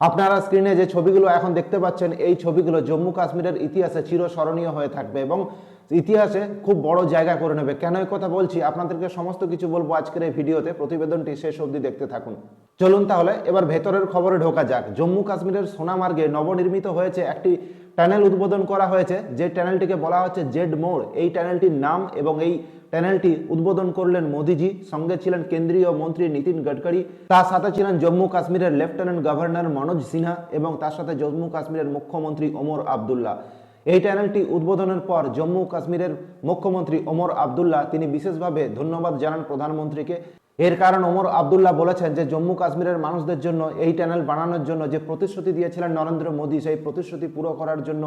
আপনারা স্ক্রিনে যে ছবিগুলো এখন দেখতে পাচ্ছেন, এই ছবিগুলো জম্মু কাশ্মীরের ইতিহাসে চিরস্মরণীয় হয়ে থাকবে এবং ইতিহাসে খুব বড় জায়গা করে নেবে। কেন এই কথা বলছি? আপনাদেরকে সমস্ত কিছু বলব আজকের এই ভিডিওতে। প্রতিবেদনটি শেষ অবধি দেখতে থাকুন। চলুন তাহলে, এবার ভেতরের খবরে ঢোকা যাক। জম্মু কাশ্মীরের সোনামার্গে নবনির্মিত হয়েছে একটি টানেল উদ্বোধন করা হয়েছে, যে টানেলটিকে বলা হচ্ছে জেড মোড়। এই টানেলটির নাম এবং এই টানেলটি উদ্বোধন করলেন মোদিজি, সঙ্গে ছিলেন কেন্দ্রীয় মন্ত্রী নীতিন গডকরি, তার সাথে ছিলেন জম্মু কাশ্মীরের লেফটেন্যান্ট গভর্নর মনোজ সিনহা এবং তার সাথে জম্মু কাশ্মীরের মুখ্যমন্ত্রী ওমর আবদুল্লাহ। এই টানেলটি উদ্বোধনের পর জম্মু কাশ্মীরের মুখ্যমন্ত্রী ওমর আবদুল্লাহ, তিনি বিশেষভাবে ধন্যবাদ জানান প্রধানমন্ত্রীকে। এর কারণ ওমর আবদুল্লাহ বলেছেন যে জম্মু কাশ্মীরের মানুষদের জন্য এই টানেল বানানোর জন্য যে প্রতিশ্রুতি দিয়েছিলেন নরেন্দ্র মোদী, সেই প্রতিশ্রুতি পুরো করার জন্য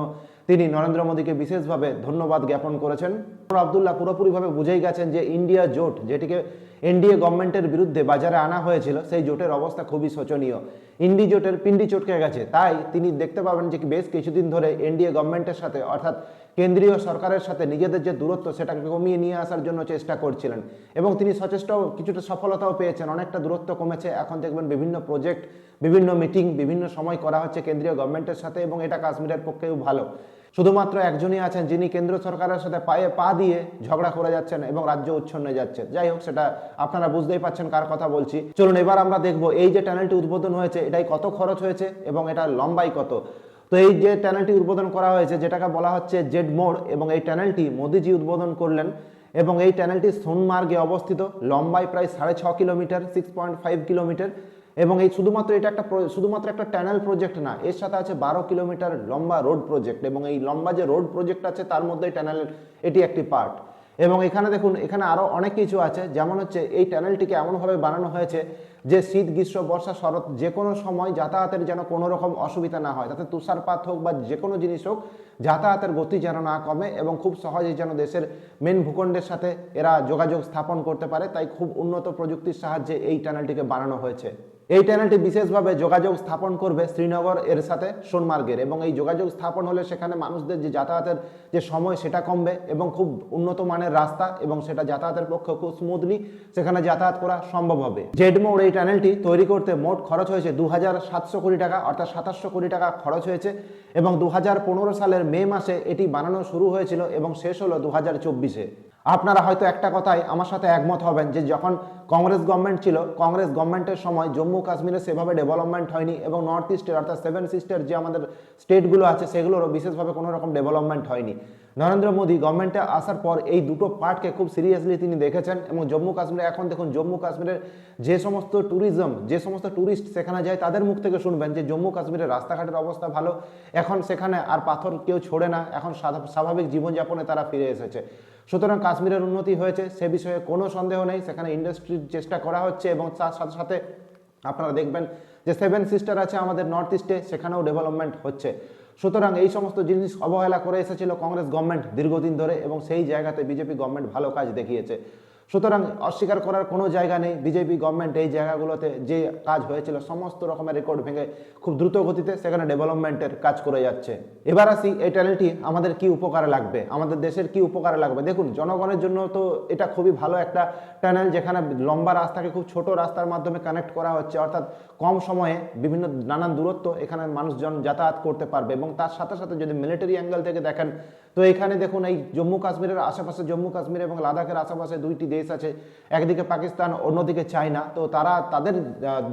তিনি নরেন্দ্র মোদীকে বিশেষভাবে ধন্যবাদ জ্ঞাপন করেছেন। ওমর আবদুল্লাহ পুরোপুরিভাবে বুঝেই গেছেন যে ইন্ডিয়া জোট, যেটিকে এনডিএ গভর্নমেন্টের বিরুদ্ধে বাজারে আনা হয়েছিল, সেই জোটের অবস্থা খুবই শোচনীয়। ইন্ডি জোটের পিন্ডি চটকে গেছে, তাই তিনি দেখতে পাবেন যে বেশ কিছুদিন ধরে এনডিএ গভর্নমেন্টের সাথে, অর্থাৎ কেন্দ্রীয় সরকারের সাথে নিজেদের যে দূরত্ব, সেটাকে কমিয়ে নিয়ে আসার জন্য চেষ্টা করছিলেন। এবং তিনি সচেষ্ট কিছুটা সফলতাও পেয়েছেন, অনেকটা দূরত্ব কমেছে। এখন দেখবেন বিভিন্ন প্রজেক্ট বিভিন্ন মিটিং বিভিন্ন সময় করা হচ্ছে কেন্দ্রীয় গভর্নমেন্টের সাথে এবং এটা কাশ্মীরের পক্ষেও ভালো। শুধুমাত্র একজনই আছেন যিনি কেন্দ্র সরকারের সাথে পায়ে পা দিয়ে ঝগড়া করে যাচ্ছেন এবং রাজ্য উচ্ছন্নে যাচ্ছে যাই হোক, সেটা আপনারা বুঝতেই পাচ্ছেন কার কথা বলছি। চলুন, এবার আমরা দেখব এই যে টানেলটি উদ্বোধন হয়েছে, এটাই কত খরচ হয়েছে এবং এটা লম্বাই কত। তো এই যে টানেলটি উদ্বোধন করা হয়েছে, যেটাকে বলা হচ্ছে জেড মোড় এবং এই টানেলটি মোদিজি উদ্বোধন করলেন এবং এই টানেলটি সোনমার্গে অবস্থিত লম্বায় প্রায় সাড়ে ছ kilometre six point five kilometre. এবং এই শুধুমাত্র এটা একটা শুধুমাত্র একটা ট্যানেল প্রজেক্ট না, এর সাথে আছে বারো কিলোমিটার লম্বা রোড প্রজেক্ট এবং এই লম্বা যে রোড প্রজেক্ট আছে তার মধ্যে ট্যানেল এটি একটি পার্ট এবং এখানে দেখুন, এখানে আরও অনেক কিছু আছে, যেমন হচ্ছে এই ট্যানেলটিকে এমনভাবে বানানো হয়েছে যে শীত, গ্রীষ্ম, বর্ষা, শরৎ যে কোনো সময় যাতায়াতের যেন কোনো রকম অসুবিধা না হয়। তাতে তুষারপাত হোক বা যে কোনো জিনিস হোক, যাতায়াতের গতি যেন না কমে এবং খুব সহজেই যেন দেশের মেন ভূখণ্ডের সাথে এরা যোগাযোগ স্থাপন করতে পারে। তাই খুব উন্নত প্রযুক্তির সাহায্যে এই টানেলটিকে বানানো হয়েছে। এই টানেলটি বিশেষভাবে যোগাযোগ স্থাপন করবে শ্রীনগর এর সাথে সোনমার্গের এবং এই যোগাযোগ স্থাপন হলে সেখানে মানুষদের যে যাতায়াতের যে সময়, সেটা কমবে এবং খুব উন্নত মানের রাস্তা এবং সেটা যাতায়াতের পক্ষে খুব স্মুথলি সেখানে যাতায়াত করা সম্ভব হবে। জেড মোড় এই টানেলটি তৈরি করতে মোট খরচ হয়েছে দু হাজার সাতশো কোটি টাকা, অর্থাৎ সাতাশশো কোটি টাকা খরচ হয়েছে এবং দু হাজার পনেরো সালের মে মাসে এটি বানানো শুরু হয়েছিল এবং শেষ হলো দু হাজার চব্বিশে। আপনারা হয়তো একটা কথাই আমার সাথে একমত হবেন যে যখন কংগ্রেস গভর্নমেন্ট ছিল, কংগ্রেস গভর্নমেন্টের সময় জম্মু কাশ্মীরে সেভাবে ডেভেলপমেন্ট হয়নি এবং নর্থ ইস্টের অর্থাৎ সেভেন সিস্টার যে আমাদের স্টেটগুলো আছে, সেগুলোরও বিশেষভাবে কোনো রকম ডেভেলপমেন্ট হয়নি। নরেন্দ্র মোদী গভর্নমেন্টে আসার পর এই দুটো পার্টকে খুব সিরিয়াসলি তিনি দেখেছেন এবং জম্মু কাশ্মীরে এখন দেখুন, জম্মু কাশ্মীরের যে সমস্ত ট্যুরিজম যে সমস্ত ট্যুরিস্ট সেখানে যায়, তাদের মুখ থেকে শুনবেন যে জম্মু কাশ্মীরের রাস্তাঘাটের অবস্থা ভালো। এখন সেখানে আর পাথর কেউ ছোড়ে না, এখন স্বাভাবিক জীবনযাপনে তারা ফিরে এসেছে। সুতরাং কাশ্মীরের উন্নতি হয়েছে, সে বিষয়ে কোনো সন্দেহ নেই, সেখানে ইন্ডাস্ট্রির চেষ্টা করা হচ্ছে এবং তার সাথে সাথে আপনারা দেখবেন যে সেভেন সিস্টার আছে আমাদের নর্থ ইস্টে সেখানেও ডেভেলপমেন্ট হচ্ছে। সুতরাং এই সমস্ত জিনিস অবহেলা করে এসেছিল কংগ্রেস গভর্নমেন্ট দীর্ঘদিন ধরে এবং সেই জায়গাতে বিজেপি গভর্নমেন্ট ভালো কাজ দেখিয়েছে। সুতরাং অস্বীকার করার কোনো জায়গা নেই। বিজেপি গভর্নমেন্ট এই জায়গাগুলোতে যে কাজ হয়েছিল, সমস্ত রকমের রেকর্ড ভেঙে খুব দ্রুত গতিতে সেখানে ডেভেলপমেন্টের কাজ করে যাচ্ছে। এবার আসি এই ট্যানেলটি আমাদের কি উপকারে লাগবে? আমাদের দেশের কি উপকারে লাগবে? দেখুন, জনগণের জন্য তো এটা খুবই ভালো একটা ট্যানেল যেখানে লম্বা রাস্তাকে খুব ছোট রাস্তার মাধ্যমে কানেক্ট করা হচ্ছে। অর্থাৎ কম সময়ে বিভিন্ন নানান দূরত্ব এখানে মানুষজন যাতায়াত করতে পারবে এবং তার সাথে সাথে যদি মিলিটারি অ্যাঙ্গেল থেকে দেখেন তো এখানে দেখুন, এই জম্মু কাশ্মীরের আশেপাশে, জম্মু কাশ্মীর এবং লাদাখের আশেপাশে দুইটি দেশ আছে। একদিকে পাকিস্তান, অন্যদিকে চায়না। তো তারা, তাদের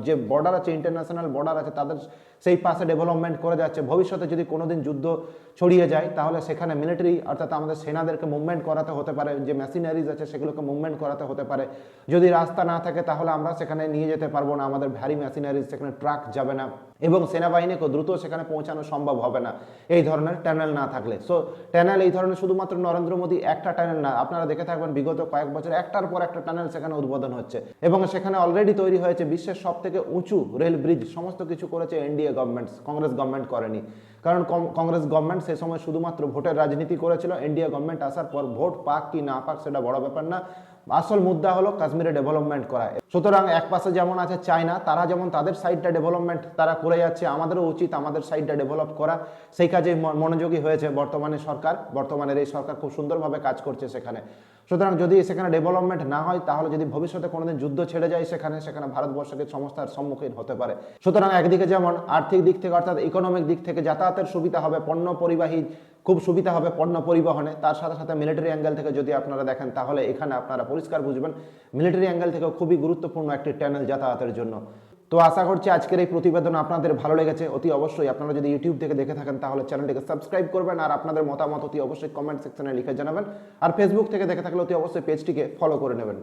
যে বর্ডার আছে ইন্টারন্যাশনাল বর্ডার আছে, তাদের সেই পাশে ডেভেলপমেন্ট করে যাচ্ছে। ভবিষ্যতে যদি কোনোদিন যুদ্ধ ছড়িয়ে যায়, তাহলে সেখানে মিলিটারি অর্থাৎ আমাদের সেনাদেরকে মুভমেন্ট করাতে হতে পারে। যে মেশিনারিজ আছে, সেগুলোকে মুভমেন্ট করাতে হতে পারে। যদি রাস্তা না থাকে, তাহলে আমরা সেখানে নিয়ে যেতে পারব না। আমাদের ভারী মেশিনারিজ সেখানে ট্রাক যাবে না। এবং সেনাবাহিনীকে দ্রুত সেখানে পৌঁছানো সম্ভব হবে না। এই ধরনের ট্যানেল না থাকলে। সো ট্যানেল এই ধরনের শুধুমাত্র নরেন্দ্র মোদী একটা ট্যানেল না। আপনারা দেখে থাকবেন, বিগত কয়েক বছর একটার পর একটা ট্যানেল সেখানে উদ্বোধন হচ্ছে। এবং সেখানে অলরেডি তৈরি হয়েছে বিশ্বের সব থেকে উঁচু রেল ব্রিজ সমস্ত কিছু করেছে এনডিএ গভর্নমেন্ট কংগ্রেস গভর্নমেন্ট করেনি। কারণ কংগ্রেস গভর্নমেন্ট সে সময় শুধুমাত্র ভোটের রাজনীতি করেছিল। এনডিএ গভর্নমেন্ট আসার পর ভোট পাক কি না পাক সেটা বড় ব্যাপার না। আসল মুদ্রা হলো কাশ্মীরে ডেভেলপমেন্ট করা। সুতরাং এক পাশে যেমন আছে চায়না, তারা যেমন তাদের সাইডটা ডেভেলপমেন্ট তারা করে যাচ্ছে, আমাদেরও উচিত আমাদের সাইডটা ডেভেলপ করা। সেই কাজে মনোযোগী হয়েছে বর্তমানে সরকার। বর্তমানের এই সরকার খুব সুন্দরভাবে কাজ করছে সেখানে। সুতরাং যদি সেখানে ডেভেলপমেন্ট না হয়, তাহলে যদি ভবিষ্যতে কোনোদিন যুদ্ধ ছেড়ে যায় সেখানে সেখানে ভারতবর্ষকে সমস্যার সম্মুখীন হতে পারে। সুতরাং একদিকে যেমন আর্থিক দিক থেকে অর্থাৎ ইকোনমিক দিক থেকে যাতায়াতের সুবিধা হবে, পণ্য পরিবাহী, খুব সুবিধা হবে পণ্য পরিবহনে। তার সাথে সাথে মিলিটারি অ্যাঙ্গেল থেকে যদি আপনারা দেখেন, তাহলে এখানে আপনারা পরিষ্কার বুঝবেন মিলিটারি অ্যাঙ্গেল থেকেও খুবই গুরুত্বপূর্ণ একটি ট্যানেল যাতায়াতের জন্য। তো আশা করছি আজকের এই প্রতিবেদন আপনাদের ভালো লেগেছে। অতি অবশ্যই আপনারা যদি ইউটিউব থেকে দেখে থাকেন, তাহলে চ্যানেলটিকে সাবস্ক্রাইব করবেন আর আপনাদের মতামত অতি অবশ্যই কমেন্ট সেকশনে লিখে জানাবেন। আর ফেসবুক থেকে দেখে থাকলে অতি অবশ্যই পেজটিকে ফলো করে নেবেন।